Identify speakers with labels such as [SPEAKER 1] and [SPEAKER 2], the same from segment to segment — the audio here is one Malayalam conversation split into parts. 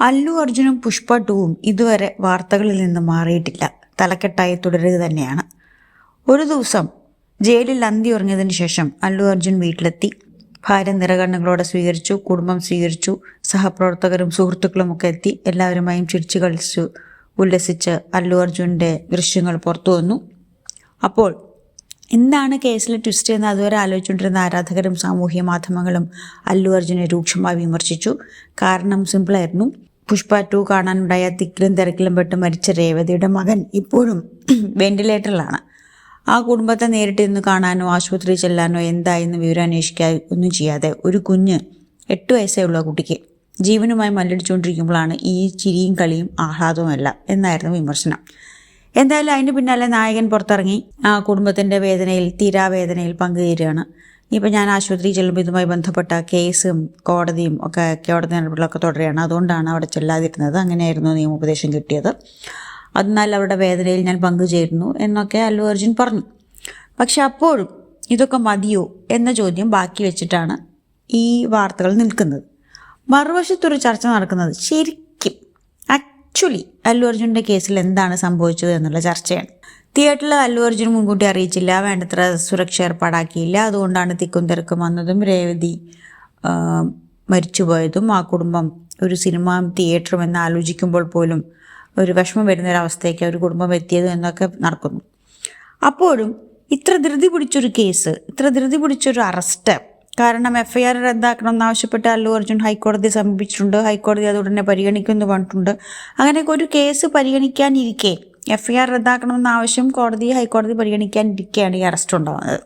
[SPEAKER 1] അല്ലു അർജുനും പുഷ്പ ടൂവും ഇതുവരെ വാർത്തകളിൽ നിന്ന് മാറിയിട്ടില്ല. തലക്കെട്ടായി തുടരുക തന്നെയാണ്. ഒരു ദിവസം ജയിലിൽ അന്തി ഉറങ്ങിയതിന് ശേഷം അല്ലു അർജുൻ വീട്ടിലെത്തി. ഭാര്യ നിറകണ്ണുകളോടെ സ്വീകരിച്ചു കുടുംബം സ്വീകരിച്ചു സഹപ്രവർത്തകരും സുഹൃത്തുക്കളും ഒക്കെ എത്തി. എല്ലാവരുമായും ചിരിച്ചു കളിച്ചു ഉല്ലസിച്ച് അല്ലു അർജുന്റെ ദൃശ്യങ്ങൾ പുറത്തു വന്നു. അപ്പോൾ എന്താണ് കേസിലെ ട്വിസ്റ്റ് എന്ന് അതുവരെ ആലോചിച്ചുകൊണ്ടിരുന്ന ആരാധകരും സാമൂഹ്യ മാധ്യമങ്ങളും അല്ലു അർജുനെ രൂക്ഷമായി വിമർശിച്ചു. കാരണം സിമ്പിളായിരുന്നു പുഷ്പ ടു കാണാനുണ്ടായ തിക്കിലും തിരക്കിലും പെട്ട് മരിച്ച രേവതിയുടെ മകൻ ഇപ്പോഴും വെന്റിലേറ്ററിലാണ്. ആ കുടുംബത്തെ നേരിട്ട് ഇന്ന് കാണാനോ ആശുപത്രി ചെല്ലാനോ എന്തായെന്ന് വിവരം അന്വേഷിക്കാൻ ഒന്നും ചെയ്യാതെ ഒരു കുഞ്ഞ് എട്ട് വയസ്സേ ഉള്ള കുട്ടിക്ക്. ജീവനുമായി മല്ലടിച്ചുകൊണ്ടിരിക്കുമ്പോഴാണ് ഈ ചിരിയും കളിയും ആഹ്ലാദവുമല്ല എന്നായിരുന്നു വിമർശനം. എന്തായാലും അതിന് പിന്നാലെ നായകൻ പുറത്തിറങ്ങി. ആ കുടുംബത്തിന്റെ വേദനയിൽ തീരാവേദനയിൽ പങ്കുചേരുകയാണ് ഇപ്പം ഞാൻ ആശുപത്രി ചെല്ലുമ്പോൾ ഇതുമായി ബന്ധപ്പെട്ട കേസും കോടതിയും ഒക്കെ കോടതി നടപടികളൊക്കെ തുടരുകയാണ്. അതുകൊണ്ടാണ് അവിടെ ചെല്ലാതിരുന്നത്. അങ്ങനെയായിരുന്നു നിയമോപദേശം കിട്ടിയത്. അതിനാൽ അവരുടെ വേദനയിൽ ഞാൻ പങ്കുചേരുന്നു എന്നൊക്കെ അല്ലു അർജുൻ പറഞ്ഞു. പക്ഷെ അപ്പോഴും ഇതൊക്കെ മതിയോ എന്ന ചോദ്യം ബാക്കി വെച്ചിട്ടാണ് ഈ വാർത്തകൾ നിൽക്കുന്നത്. മറുവശത്തൊരു ചർച്ച നടക്കുന്നത് ശരിക്കും ആക്ച്വലി അല്ലു അർജുന്റെ കേസിൽ എന്താണ് സംഭവിച്ചത് എന്നുള്ള ചർച്ചയാണ്. തിയേറ്ററിൽ അല്ലു അർജുൻ മുൻകൂട്ടി അറിയിച്ചില്ല. വേണ്ടത്ര സുരക്ഷ ഏർപ്പാടാക്കിയില്ല. അതുകൊണ്ടാണ് തിക്കും തിരക്കും വന്നതും രേവതി മരിച്ചുപോയതും. ആ കുടുംബം ഒരു സിനിമ തിയേറ്ററും എന്ന് ആലോചിക്കുമ്പോൾ പോലും ഒരു വിഷമം വരുന്ന ഒരു കുടുംബം എത്തിയത് എന്നൊക്കെ നടക്കുന്നു. അപ്പോഴും ഇത്ര ധൃതി പിടിച്ചൊരു കേസ് ഇത്ര ധൃതി പിടിച്ചൊരു അറസ്റ്റ് കാരണം എഫ് ഐ ആർ റദ്ദാക്കണം എന്നാവശ്യപ്പെട്ട് അല്ലു അർജുൻ ഹൈക്കോടതിയെ സമീപിച്ചിട്ടുണ്ട്. ഹൈക്കോടതി അതുടനെ പരിഗണിക്കുമെന്ന് പറഞ്ഞിട്ടുണ്ട്. അങ്ങനെയൊക്കെ ഒരു കേസ് പരിഗണിക്കാനിരിക്കെ എഫ് ഐ ആർ റദ്ദാക്കണമെന്ന ആവശ്യം കോടതി ഹൈക്കോടതി പരിഗണിക്കാനിരിക്കെയാണ് ഈ അറസ്റ്റ് ഉണ്ടാകുന്നത്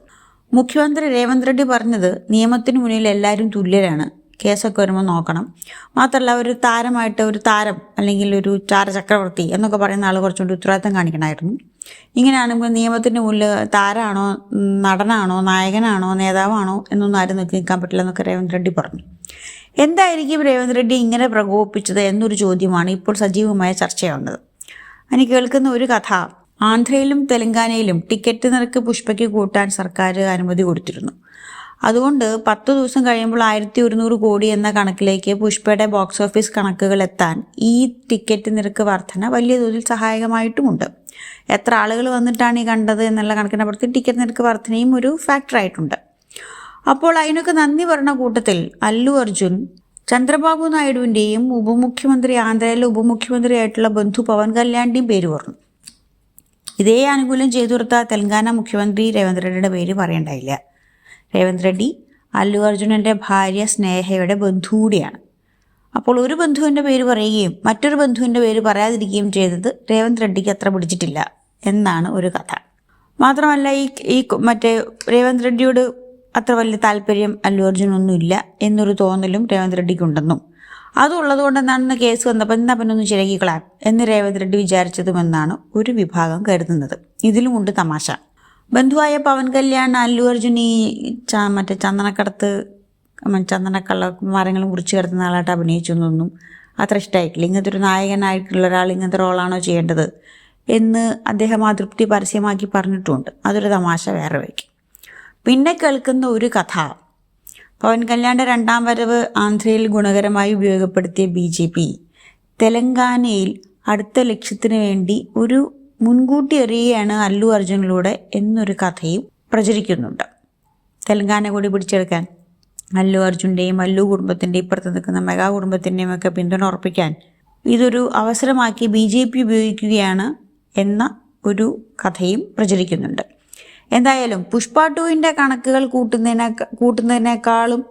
[SPEAKER 1] മുഖ്യമന്ത്രി രേവന്ത് റെഡ്ഡി പറഞ്ഞത് നിയമത്തിന് മുന്നിൽ എല്ലാവരും തുല്യരാണ്. കേസൊക്കെ വരുമ്പോൾ നോക്കണം. മാത്രമല്ല ഒരു താരമായിട്ട് ഒരു താരം അല്ലെങ്കിൽ ഒരു ചാര ചക്രവർത്തി എന്നൊക്കെ പറയുന്ന ആൾ കുറച്ചുകൂടി ഉത്തരവാദിത്തം കാണിക്കണമായിരുന്നു. ഇങ്ങനെയാണെങ്കിൽ നിയമത്തിന്റെ മുന്നിൽ താരമാണോ നടനാണോ നായകനാണോ നേതാവാണോ എന്നൊന്നും ആരും നോക്കി നിൽക്കാൻ പറ്റില്ല എന്നൊക്കെ രേവന്ത് റെഡ്ഡി പറഞ്ഞു. എന്തായിരിക്കും രേവന്ത് റെഡ്ഡി ഇങ്ങനെ പ്രകോപിപ്പിച്ചത് എന്നൊരു ചോദ്യമാണ് ഇപ്പോൾ സജീവമായ ചർച്ചയാവുന്നത്. എനിക്ക് കേൾക്കുന്ന ഒരു കഥ. ആന്ധ്രയിലും തെലങ്കാനയിലും ടിക്കറ്റ് നിരക്ക് പുഷ്പയ്ക്ക് കൂട്ടാൻ സർക്കാർ അനുമതി കൊടുത്തിരുന്നു. അതുകൊണ്ട് പത്ത് ദിവസം കഴിയുമ്പോൾ ആയിരത്തി ഒരുന്നൂറ് കോടി എന്ന കണക്കിലേക്ക് പുഷ്പയുടെ ബോക്സ് ഓഫീസ് കണക്കുകൾ എത്താൻ ഈ ടിക്കറ്റ് നിരക്ക് വർധന വലിയ തോതിൽ സഹായകമായിട്ടുമുണ്ട്. എത്ര ആളുകൾ വന്നിട്ടാണ് ഈ കണ്ടത് എന്നുള്ള കണക്കിനപ്പുറത്ത് ടിക്കറ്റ് നിരക്ക് വർധനയും ഒരു ഫാക്ടറായിട്ടുണ്ട്. അപ്പോൾ അതിനൊക്കെ നന്ദി പറഞ്ഞ കൂട്ടത്തിൽ അല്ലു അർജുൻ ചന്ദ്രബാബു നായിഡുവിന്റെയും ഉപമുഖ്യമന്ത്രി ആന്ധ്രയിലെ ഉപമുഖ്യമന്ത്രിയായിട്ടുള്ള ബന്ധു പവൻ കല്യാണിന്റെയും പേര് പറഞ്ഞു. ഇതേ ആനുകൂല്യം ചെയ്തു കൊടുത്ത തെലങ്കാന മുഖ്യമന്ത്രി രേവന്ത് റെഡ്ഡിയുടെ പേര് പറയണ്ടായില്ല. രേവന്ത് റെഡ്ഡി അല്ലു അർജുനന്റെ ഭാര്യ സ്നേഹയുടെ ബന്ധു കൂടിയാണ് അപ്പോൾ ഒരു ബന്ധുവിന്റെ പേര് പറയുകയും മറ്റൊരു ബന്ധുവിന്റെ പേര് പറയാതിരിക്കുകയും ചെയ്തത് രേവന്ത് റെഡ്ഡിക്ക് അത്ര പിടിച്ചിട്ടില്ല എന്നാണ് ഒരു കഥ. മാത്രമല്ല ഈ ഈ മറ്റേ രേവന്ത് റെഡ്ഡിയോട് അത്ര വലിയ താല്പര്യം അല്ലു അർജുനൊന്നുമില്ല എന്നൊരു തോന്നലും രേവന്ത് റെഡ്ഡിക്കുണ്ടെന്നും. അതുള്ളത് കൊണ്ട് എന്താണ് കേസ് വന്നപ്പോൾ എന്നാ പിന്നെ ഒന്ന് ചിരകിക്കളാം എന്ന് രേവന്ത് റെഡ്ഡി വിചാരിച്ചതുമെന്നാണ് ഒരു വിഭാഗം കരുതുന്നത്. ഇതിലുമുണ്ട് തമാശ. ബന്ധുവായ പവൻ കല്യാൺ അല്ലു അർജുൻ ഈ മറ്റേ ചന്ദനക്കടത്ത് ചന്ദനക്കള്ള മരങ്ങളും കുറിച്ച് കിടത്തുന്ന ആളായിട്ട് അഭിനയിച്ചു എന്നൊന്നും അത്ര ഇഷ്ടമായിട്ടില്ല ഇങ്ങനത്തെ ഒരു നായകനായിട്ടുള്ള ഒരാൾ ഇങ്ങനത്തെ റോളാണോ ചെയ്യേണ്ടത് എന്ന് അദ്ദേഹം അതൃപ്തി തൃപ്തി പരസ്യമാക്കി പറഞ്ഞിട്ടുമുണ്ട് അതൊരു തമാശ വേറെ വയ്ക്കും പിന്നെ കേൾക്കുന്ന ഒരു കഥ. പവൻ കല്യാണിന്റെ രണ്ടാം വരവ് ആന്ധ്രയിൽ ഗുണകരമായി ഉപയോഗപ്പെടുത്തിയ ബി ജെ പി. തെലങ്കാനയിൽ അടുത്ത ലക്ഷ്യത്തിന് വേണ്ടി ഒരു മുൻകൂട്ടി എറിയുകയാണ് അല്ലു അർജുനിലൂടെ എന്നൊരു കഥയും പ്രചരിക്കുന്നുണ്ട്. തെലങ്കാന കൂടി പിടിച്ചെടുക്കാൻ അല്ലു അർജുന്റെയും അല്ലു കുടുംബത്തിന്റെയും ഇപ്പുറത്ത് നിൽക്കുന്ന മെഗാ കുടുംബത്തിന്റെയും ഒക്കെ പിന്തുണ ഉറപ്പിക്കാൻ ഇതൊരു അവസരമാക്കി ബി ജെ പി ഉപയോഗിക്കുകയാണ് എന്ന ഒരു കഥയും പ്രചരിക്കുന്നുണ്ട്. എന്തായാലും പുഷ്പ ടുവിന്റെ കണക്കുകൾ കൂട്ടുന്നതിനെ കൂട്ടുന്നതിനേക്കാളും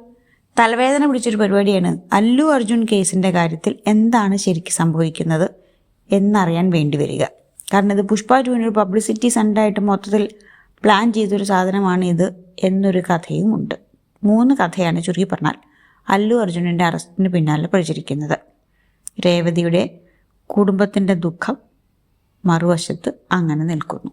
[SPEAKER 1] തലവേദന പിടിച്ചൊരു പരിപാടിയാണ് അല്ലു അർജുൻ കേസിന്റെ കാര്യത്തിൽ എന്താണ് ശരിക്കും സംഭവിക്കുന്നത് എന്നറിയാൻ വേണ്ടി വരിക. കാരണം ഇത് പുഷ്പ ടുവിനൊരു പബ്ലിസിറ്റി സെന്ററായിട്ട് മൊത്തത്തിൽ പ്ലാൻ ചെയ്തൊരു സാധനമാണ് ഇത് എന്നൊരു കഥയും ഉണ്ട് മൂന്ന് കഥയാണ് ചുരുക്കി പറഞ്ഞാൽ അല്ലു അർജുനന്റെ അറസ്റ്റിന് പിന്നാലെ പ്രചരിക്കുന്നത്. രേവതിയുടെ കുടുംബത്തിന്റെ ദുഃഖം മറുവശത്ത് അങ്ങനെ നിൽക്കുന്നു.